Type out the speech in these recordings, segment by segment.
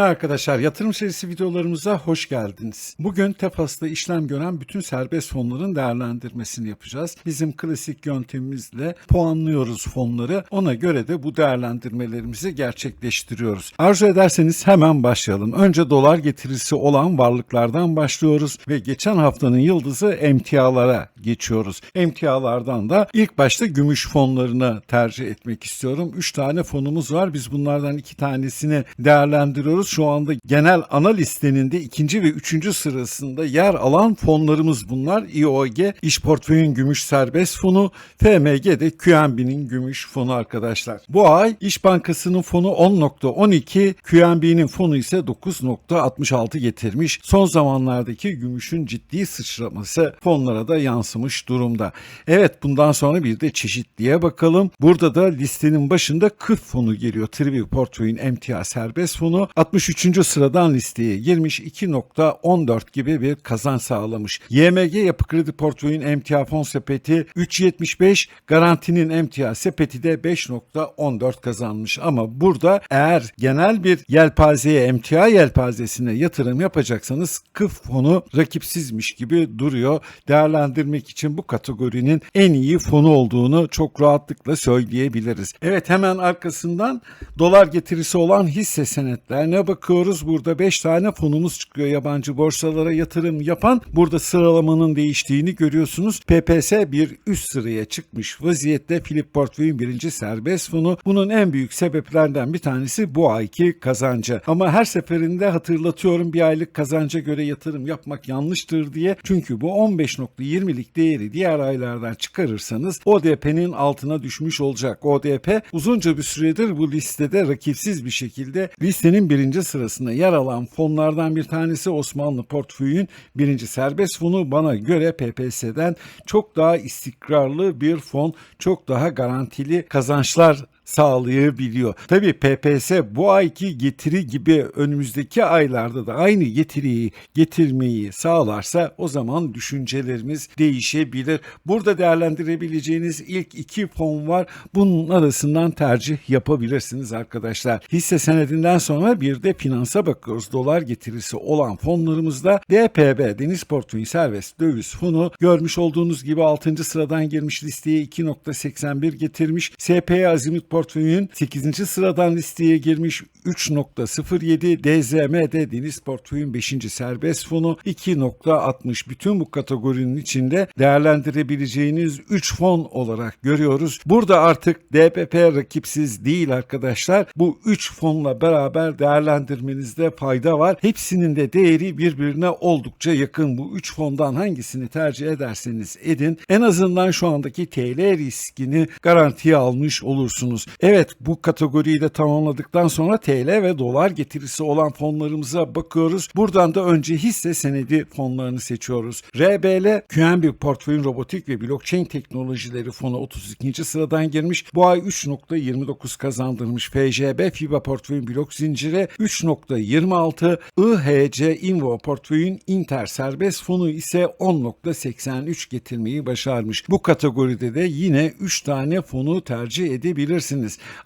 günler arkadaşlar. Yatırım serisi videolarımıza hoş geldiniz. Bugün Tefas'ta işlem gören bütün serbest fonların değerlendirmesini yapacağız. Bizim klasik yöntemimizle puanlıyoruz fonları. Ona göre de bu değerlendirmelerimizi gerçekleştiriyoruz. Arzu ederseniz hemen başlayalım. Önce dolar getirisi olan varlıklardan başlıyoruz ve geçen haftanın yıldızı emtialara geçiyoruz. Emtialardan da ilk başta gümüş fonlarını tercih etmek istiyorum. 3 tane fonumuz var. Biz bunlardan iki tanesini değerlendiriyoruz. Şu anda genel ana listenin ikinci ve üçüncü sırasında yer alan fonlarımız bunlar. İOG, İş Portföyün Gümüş Serbest Fonu, FMG de QNB'nin Gümüş Fonu arkadaşlar. Bu ay İş Bankası'nın fonu 10.12, QNB'nin fonu ise 9.66 getirmiş. Son zamanlardaki gümüşün ciddi sıçraması fonlara da yansımış durumda. Evet bundan sonra bir de çeşitliye bakalım. Burada da listenin başında KIF fonu geliyor. Trivi Portföy'ün emtia serbest fonu 63. sıradan listeye girmiş 2.14 gibi bir kazanç sağlamış. YMG Yapı Kredi Portföy'ün emtia fon sepeti 3.75 garantinin emtia sepeti de 5.14 kazanmış. Ama burada eğer genel bir yelpazeye emtia yelpazesine yatırım yapacaksanız KIF fonu rakipsizmiş gibi duruyor. Değerlendirmek için bu kategorinin en iyi fonu olduğunu çok rahatlıkla söyleyebiliriz. Evet hemen arkasından dolar getirisi olan hisse senetlerine bakıyoruz. Burada 5 tane fonumuz çıkıyor yabancı borsalara yatırım yapan. Burada sıralamanın değiştiğini görüyorsunuz. PPS bir üst sıraya çıkmış vaziyette. Philip Portföy'ün birinci serbest fonu. Bunun en büyük sebeplerinden bir tanesi bu ayki kazancı. Ama her seferinde hatırlatıyorum bir aylık kazanca göre yatırım yapmak yanlıştır diye. Çünkü bu 15.20'lik değeri diğer aylardan çıkarırsanız ODP'nin altına düşmüş olacak. ODP uzunca bir süredir bu listede rakipsiz bir şekilde listenin birinci sırasında yer alan fonlardan bir tanesi Osmanlı Portföy'ün birinci serbest fonu. Bana göre PPS'den çok daha istikrarlı bir fon, çok daha garantili kazançlar sağlayabiliyor. Tabii PPS bu ayki getiri gibi önümüzdeki aylarda da aynı getiriyi getirmeyi sağlarsa o zaman düşüncelerimiz değişebilir. Burada değerlendirebileceğiniz ilk iki fon var. Bunun arasından tercih yapabilirsiniz arkadaşlar. Hisse senedinden sonra bir de finansa bakıyoruz. Dolar getirisi olan fonlarımızda DPB Deniz Portföyü Serbest Döviz Fonu görmüş olduğunuz gibi 6. sıradan girmiş listeye 2.81 getirmiş. SPY Azimut Portföy'ün 8. sıradan listeye girmiş 3.07 DZM'de Deniz Portföy'ün 5. serbest fonu 2.60 bütün bu kategorinin içinde değerlendirebileceğiniz 3 fon olarak görüyoruz. Burada artık DPP rakipsiz değil arkadaşlar. Bu 3 fonla beraber değerlendirmenizde fayda var. Hepsinin de değeri birbirine oldukça yakın. Bu 3 fondan hangisini tercih ederseniz edin en azından şu andaki TL riskini garantiye almış olursunuz. Evet bu kategoriyi de tamamladıktan sonra TL ve dolar getirisi olan fonlarımıza bakıyoruz. Buradan da önce hisse senedi fonlarını seçiyoruz. RBL QNB Portföyün Robotik ve Blockchain Teknolojileri fonu 32. sıradan girmiş. Bu ay 3.29 kazandırmış. FJB FIBA Portföyün blok zinciri 3.26. IHC Invo Portföyün Inter Serbest fonu ise 10.83 getirmeyi başarmış. Bu kategoride de yine 3 tane fonu tercih edebilirsiniz.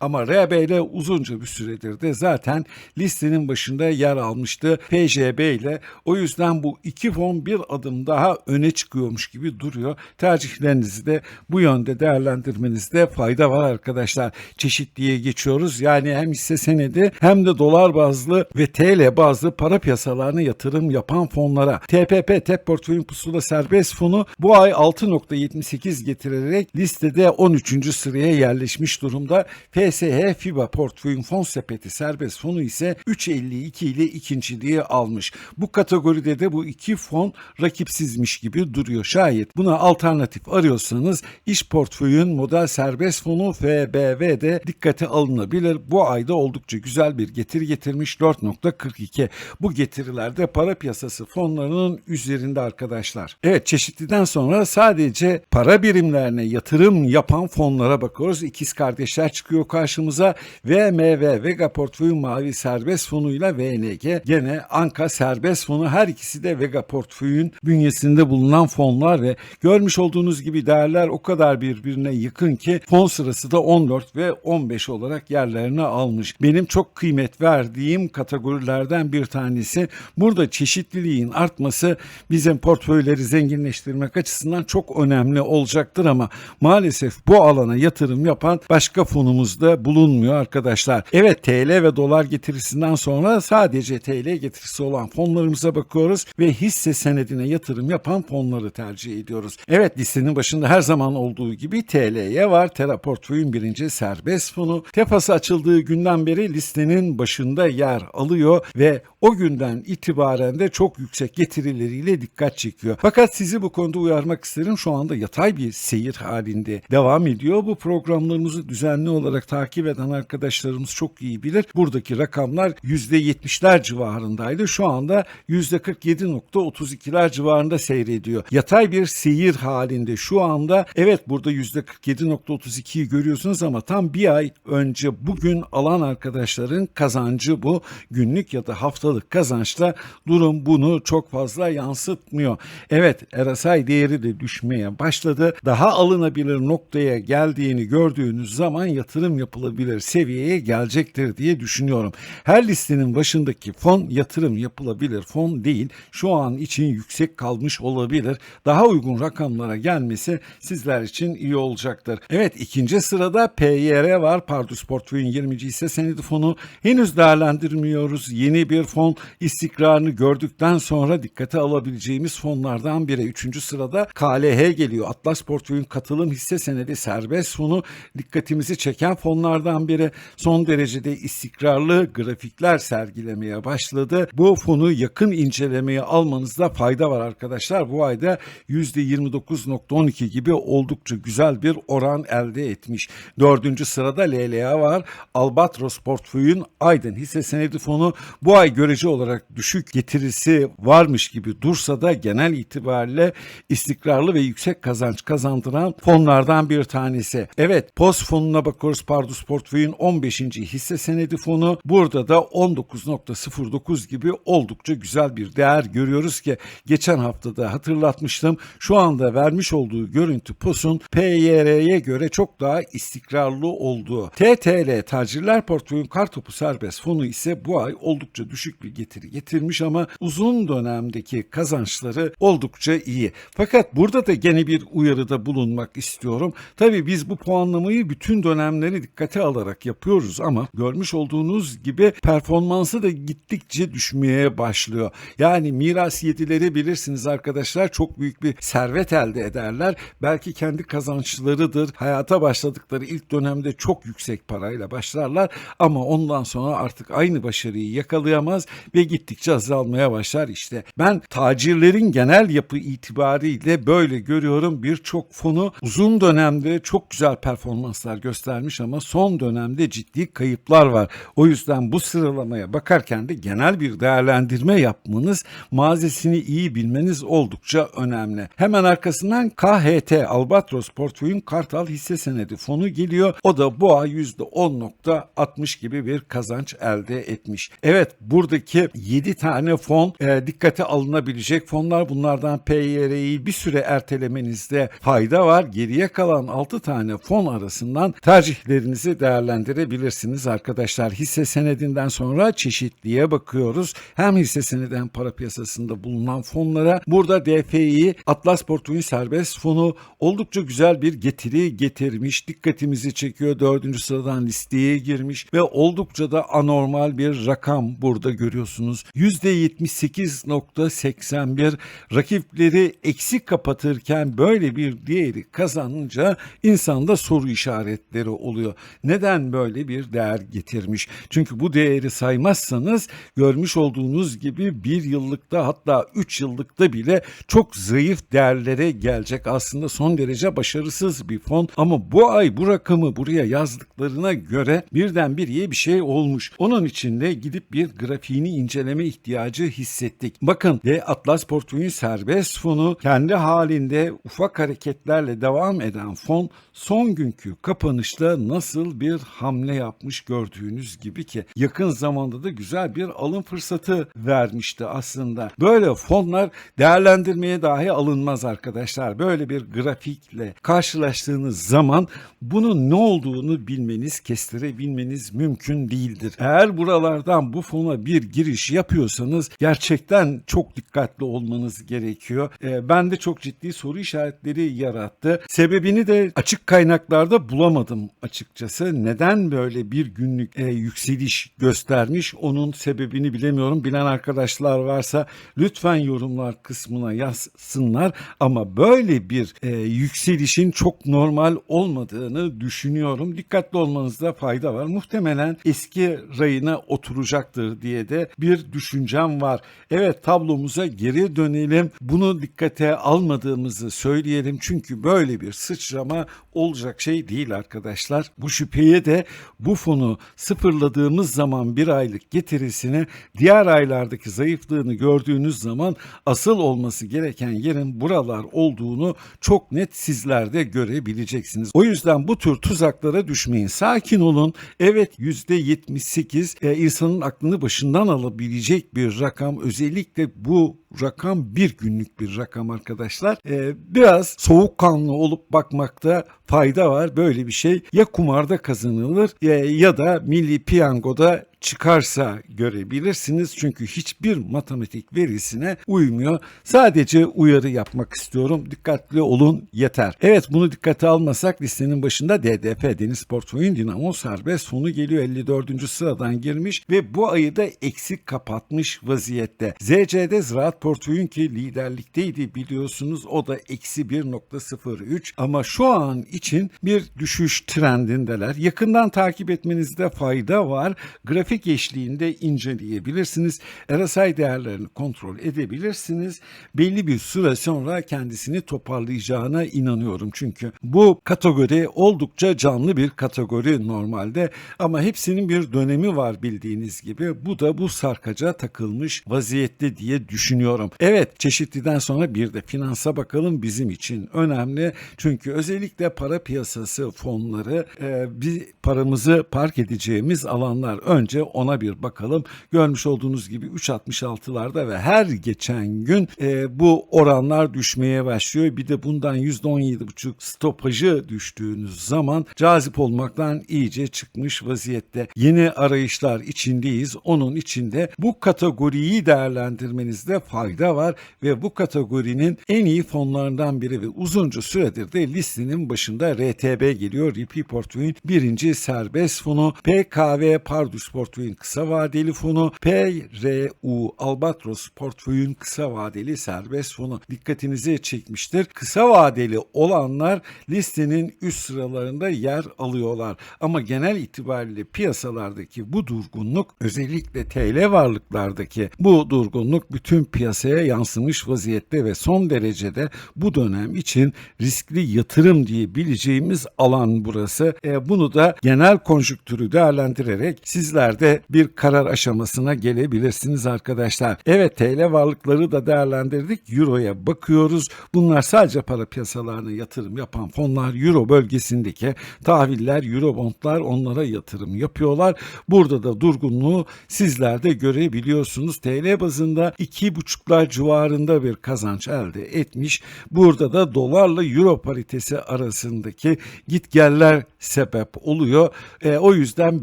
Ama RBL uzunca bir süredir de zaten listenin başında yer almıştı PJB ile. O yüzden bu iki fon bir adım daha öne çıkıyormuş gibi duruyor. Tercihlerinizi de bu yönde değerlendirmenizde fayda var arkadaşlar. Çeşitliye geçiyoruz. Yani hem hisse senedi hem de dolar bazlı ve TL bazlı para piyasalarına yatırım yapan fonlara. TPP TEP Portföyün Pusula Serbest Fonu bu ay 6.78 getirerek listede 13. sıraya yerleşmiş durumda. FSH FIBA Portföyün Fon Sepeti Serbest Fonu ise 3.52 ile ikinciliği almış. Bu kategoride de bu iki fon rakipsizmiş gibi duruyor. Şayet buna alternatif arıyorsanız iş portföyün model serbest fonu FBV de dikkate alınabilir. Bu ayda oldukça güzel bir getiri getirmiş 4.42. Bu getirilerde para piyasası fonlarının üzerinde arkadaşlar. Evet çeşitliden sonra sadece para birimlerine yatırım yapan fonlara bakıyoruz. İkiz kardeşler grafikler çıkıyor karşımıza. VMV Vega Portföy Mavi Serbest Fonu'yla VNG gene Anka Serbest Fonu her ikisi de Vega Portföy'ün bünyesinde bulunan fonlar ve görmüş olduğunuz gibi değerler o kadar birbirine yakın ki fon sırası da 14 ve 15 olarak yerlerini almış. Benim çok kıymet verdiğim kategorilerden bir tanesi. Burada çeşitliliğin artması bizim portföyleri zenginleştirmek açısından çok önemli olacaktır ama maalesef bu alana yatırım yapan başka fonumuz da bulunmuyor arkadaşlar. Evet TL ve dolar getirisinden sonra sadece TL getirisi olan fonlarımıza bakıyoruz ve hisse senedine yatırım yapan fonları tercih ediyoruz. Evet listenin başında her zaman olduğu gibi TL'ye var. Tera Portföy'ün birinci serbest fonu. Tepası açıldığı günden beri listenin başında yer alıyor ve o günden itibaren de çok yüksek getirileriyle dikkat çekiyor. Fakat sizi bu konuda uyarmak isterim. Şu anda yatay bir seyir halinde devam ediyor. Bu programlarımızı düzenli olarak takip eden arkadaşlarımız çok iyi bilir. Buradaki rakamlar %70'ler civarındaydı. Şu anda %47.32'ler civarında seyrediyor. Yatay bir seyir halinde şu anda evet burada %47.32'yi görüyorsunuz ama tam bir ay önce bugün alan arkadaşların kazancı bu. Günlük ya da haftalık kazançta durum bunu çok fazla yansıtmıyor. Evet RSI değeri de düşmeye başladı. Daha alınabilir noktaya geldiğini gördüğünüz zaman yatırım yapılabilir seviyeye gelecektir diye düşünüyorum. Her listenin başındaki fon yatırım yapılabilir fon değil. Şu an için yüksek kalmış olabilir. Daha uygun rakamlara gelmesi sizler için iyi olacaktır. Evet ikinci sırada PYR var. Pardus Portföy'ün 20. hisse senedi fonu. Henüz değerlendirmiyoruz. Yeni bir fon istikrarını gördükten sonra dikkate alabileceğimiz fonlardan biri. Üçüncü sırada KLH geliyor. Atlas Portföy'ün katılım hisse senedi serbest fonu dikkatimizi çeken fonlardan biri. Son derecede istikrarlı grafikler sergilemeye başladı. Bu fonu yakın incelemeye almanızda fayda var arkadaşlar. Bu ayda %29.12 gibi oldukça güzel bir oran elde etmiş. Dördüncü sırada LLA var. Albatros Portföy'ün Aydın hisse senedi fonu bu ay görece olarak düşük getirisi varmış gibi dursa da genel itibariyle istikrarlı ve yüksek kazanç kazandıran fonlardan bir tanesi. Evet POS fonuna bakıyoruz Pardus Portföy'ün 15. hisse senedi fonu. Burada da 19.09 gibi oldukça güzel bir değer görüyoruz ki geçen haftada hatırlatmıştım. Şu anda vermiş olduğu görüntü POS'un PYR'ye göre çok daha istikrarlı olduğu. TTL Tacirler Portföy'ün Kartopu Serbest fonu ise bu ay oldukça düşük bir getiri getirmiş ama uzun dönemdeki kazançları oldukça iyi. Fakat burada da gene bir uyarıda bulunmak istiyorum. Tabii biz bu puanlamayı bütün dönemleri dikkate alarak yapıyoruz ama görmüş olduğunuz gibi performansı da gittikçe düşmeye başlıyor. Yani miras yedileri bilirsiniz arkadaşlar çok büyük bir servet elde ederler. Belki kendi kazançlarıdır. Hayata başladıkları ilk dönemde çok yüksek parayla başlarlar ama ondan sonra artık aynı başarıyı yakalayamaz ve gittikçe azalmaya başlar işte. Ben tacirlerin genel yapı itibariyle böyle görüyorum. Birçok fonu uzun dönemde çok güzel performanslar göstermiş ama son dönemde ciddi kayıplar var. O yüzden bu sıralamaya bakarken de genel bir değerlendirme yapmanız, mazesini iyi bilmeniz oldukça önemli. Hemen arkasından KHT Albatros Portföy'ün Kartal hisse senedi fonu geliyor. O da bu ay %10.60 gibi bir kazanç elde etmiş. Evet buradaki 7 tane fon e, dikkate alınabilecek fonlar. Bunlardan PYR'yi bir süre ertelemenizde fayda var. Geriye kalan 6 tane fon arasından tercihlerinizi değerlendirebilirsiniz arkadaşlar. Hisse senedinden sonra çeşitliğe bakıyoruz. Hem hisse senedi hem para piyasasında bulunan fonlara. Burada DFI Atlas Portföy'ün serbest fonu oldukça güzel bir getiri getirmiş. Dikkatimizi çekiyor. Dördüncü sıradan listeye girmiş ve oldukça da anormal bir rakam burada görüyorsunuz. %78.81 rakipleri eksik kapatırken böyle bir değeri kazanınca insanda soru işaretleri oluyor. Neden böyle bir değer getirmiş? Çünkü bu değeri saymazsanız görmüş olduğunuz gibi bir yıllıkta hatta 3 yıllıkta bile çok zayıf değerlere gelecek. Aslında son derece başarısız bir fon ama bu ay bu rakamı buraya yazdıklarına göre birdenbire bir şey olmuş. Onun için de gidip bir grafiğini inceleme ihtiyacı hissettik. Bakın ve Atlas Portföy'ün serbest fonu kendi halinde ufak hareketlerle devam eden fon son günkü kapanışta başlangıçta nasıl bir hamle yapmış gördüğünüz gibi ki yakın zamanda da güzel bir alım fırsatı vermişti aslında. Böyle fonlar değerlendirmeye dahi alınmaz arkadaşlar. Böyle bir grafikle karşılaştığınız zaman bunun ne olduğunu bilmeniz, kestirebilmeniz mümkün değildir. Eğer buralardan bu fona bir giriş yapıyorsanız gerçekten çok dikkatli olmanız gerekiyor. Ee, ben de çok ciddi soru işaretleri yarattı. Sebebini de açık kaynaklarda bulamadım açıkçası. Neden böyle bir günlük e, yükseliş göstermiş onun sebebini bilemiyorum. Bilen arkadaşlar varsa lütfen yorumlar kısmına yazsınlar. Ama böyle bir e, yükselişin çok normal olmadığını düşünüyorum. Dikkatli olmanızda fayda var. Muhtemelen eski rayına oturacaktır diye de bir düşüncem var. Evet tablomuza geri dönelim. Bunu dikkate almadığımızı söyleyelim. Çünkü böyle bir sıçrama olacak şey değil arkadaşlar. Bu şüpheye de bu fonu sıfırladığımız zaman bir aylık getirisini diğer aylardaki zayıflığını gördüğünüz zaman asıl olması gereken yerin buralar olduğunu çok net sizler de görebileceksiniz. O yüzden bu tür tuzaklara düşmeyin. Sakin olun. Evet %78 e, insanın aklını başından alabilecek bir rakam. Özellikle bu rakam bir günlük bir rakam arkadaşlar. Ee, biraz soğukkanlı olup bakmakta fayda var. Böyle bir şey ya kumarda kazanılır e, ya da milli piyangoda çıkarsa görebilirsiniz. Çünkü hiçbir matematik verisine uymuyor. Sadece uyarı yapmak istiyorum. Dikkatli olun yeter. Evet bunu dikkate almasak listenin başında DDP Deniz Portföy'ün Dinamo serbest sonu geliyor 54. sıradan girmiş ve bu ayı da eksik kapatmış vaziyette. ZC'de Ziraat Portföy'ün ki liderlikteydi biliyorsunuz o da eksi 1.03 ama şu an için bir düşüş trendindeler. Yakından takip etmenizde fayda var. Grafik grafik eşliğinde inceleyebilirsiniz. RSI değerlerini kontrol edebilirsiniz. Belli bir süre sonra kendisini toparlayacağına inanıyorum. Çünkü bu kategori oldukça canlı bir kategori normalde ama hepsinin bir dönemi var bildiğiniz gibi. Bu da bu sarkaca takılmış vaziyette diye düşünüyorum. Evet çeşitliden sonra bir de finansa bakalım bizim için önemli. Çünkü özellikle para piyasası fonları e, bir paramızı park edeceğimiz alanlar. Önce ona bir bakalım. Görmüş olduğunuz gibi 3.66'larda ve her geçen gün e, bu oranlar düşmeye başlıyor. Bir de bundan %17,5 stopajı düştüğünüz zaman cazip olmaktan iyice çıkmış vaziyette. Yeni arayışlar içindeyiz. Onun içinde bu kategoriyi değerlendirmenizde fayda var ve bu kategorinin en iyi fonlarından biri ve uzunca süredir de listenin başında RTB geliyor. RP Portföy'ün birinci serbest fonu PKV Pardus Portföy'ün kısa vadeli fonu PRU Albatros Portföy'ün kısa vadeli serbest fonu dikkatinizi çekmiştir. Kısa vadeli olanlar listenin üst sıralarında yer alıyorlar. Ama genel itibariyle piyasalardaki bu durgunluk özellikle TL varlıklardaki bu durgunluk bütün piyasaya yansımış vaziyette ve son derecede bu dönem için riskli yatırım diyebileceğimiz alan burası. E, bunu da genel konjüktürü değerlendirerek sizler de bir karar aşamasına gelebilirsiniz arkadaşlar. Evet TL varlıkları da değerlendirdik. Euro'ya bakıyoruz. Bunlar sadece para piyasalarına yatırım yapan fonlar. Euro bölgesindeki tahviller, Eurobondlar onlara yatırım yapıyorlar. Burada da durgunluğu sizler de görebiliyorsunuz. TL bazında 2,5'lar civarında bir kazanç elde etmiş. Burada da dolarla euro paritesi arasındaki gitgeller sebep oluyor. E, o yüzden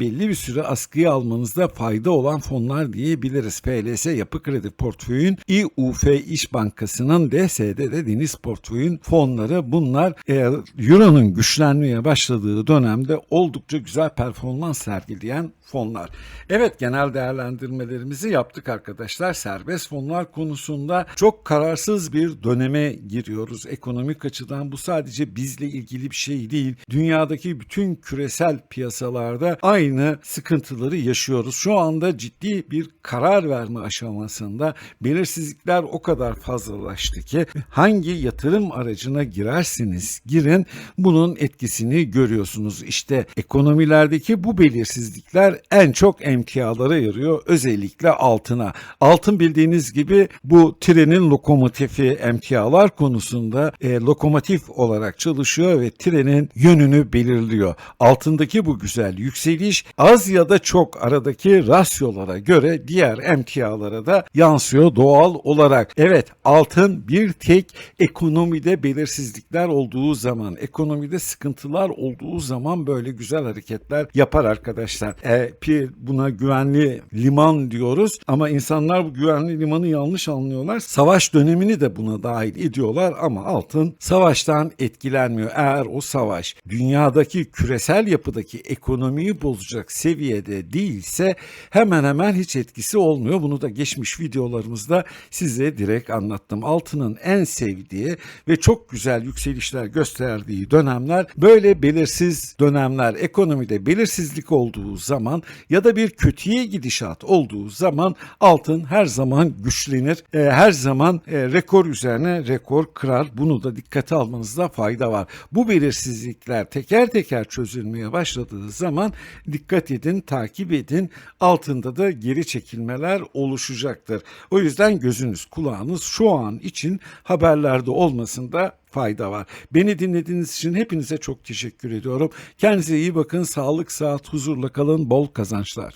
belli bir süre askıya almanızda fayda olan fonlar diyebiliriz. PLS Yapı Kredi Portföyün, İUF İş Bankası'nın DSD de Deniz Portföyün fonları bunlar e, Euro'nun güçlenmeye başladığı dönemde oldukça güzel performans sergileyen fonlar. Evet genel değerlendirmelerimizi yaptık arkadaşlar. Serbest fonlar konusunda çok kararsız bir döneme giriyoruz. Ekonomik açıdan bu sadece bizle ilgili bir şey değil. Dünyadaki bütün küresel piyasalarda aynı sıkıntıları yaşıyoruz. Şu anda ciddi bir karar verme aşamasında belirsizlikler o kadar fazlalaştı ki hangi yatırım aracına girerseniz girin bunun etkisini görüyorsunuz. İşte ekonomilerdeki bu belirsizlikler en çok emtialara yarıyor. Özellikle altına. Altın bildiğiniz gibi bu trenin lokomotifi emtialar konusunda e, lokomotif olarak çalışıyor ve trenin yönünü belirliyor. Altındaki bu güzel yükseliş az ya da çok aradaki rasyolara göre diğer emtialara da yansıyor doğal olarak. Evet altın bir tek ekonomide belirsizlikler olduğu zaman, ekonomide sıkıntılar olduğu zaman böyle güzel hareketler yapar arkadaşlar. E, pi- buna güvenli liman diyoruz ama insanlar bu güvenli limanı yanlış anlıyorlar. Savaş dönemini de buna dahil ediyorlar ama altın savaştan etkilenmiyor. Eğer o savaş dünyadaki küresel yapıdaki ekonomiyi bozacak seviyede değilse hemen hemen hiç etkisi olmuyor. Bunu da geçmiş videolarımızda size direkt anlattım. Altının en sevdiği ve çok güzel yükselişler gösterdiği dönemler böyle belirsiz dönemler. Ekonomide belirsizlik olduğu zaman ya da bir kötüye gidişat olduğu zaman altın her zaman güçlenir. E, her zaman e, rekor üzerine rekor kırar. Bunu da dikkate almanızda fayda var. Bu belirsizlikler teker teker çözülmeye başladığı zaman dikkat edin, takip edin. Altında da geri çekilmeler oluşacaktır. O yüzden gözünüz, kulağınız şu an için haberlerde olmasında fayda var. Beni dinlediğiniz için hepinize çok teşekkür ediyorum. Kendinize iyi bakın, sağlık, sıhhat, huzurla kalın, bol kazançlar.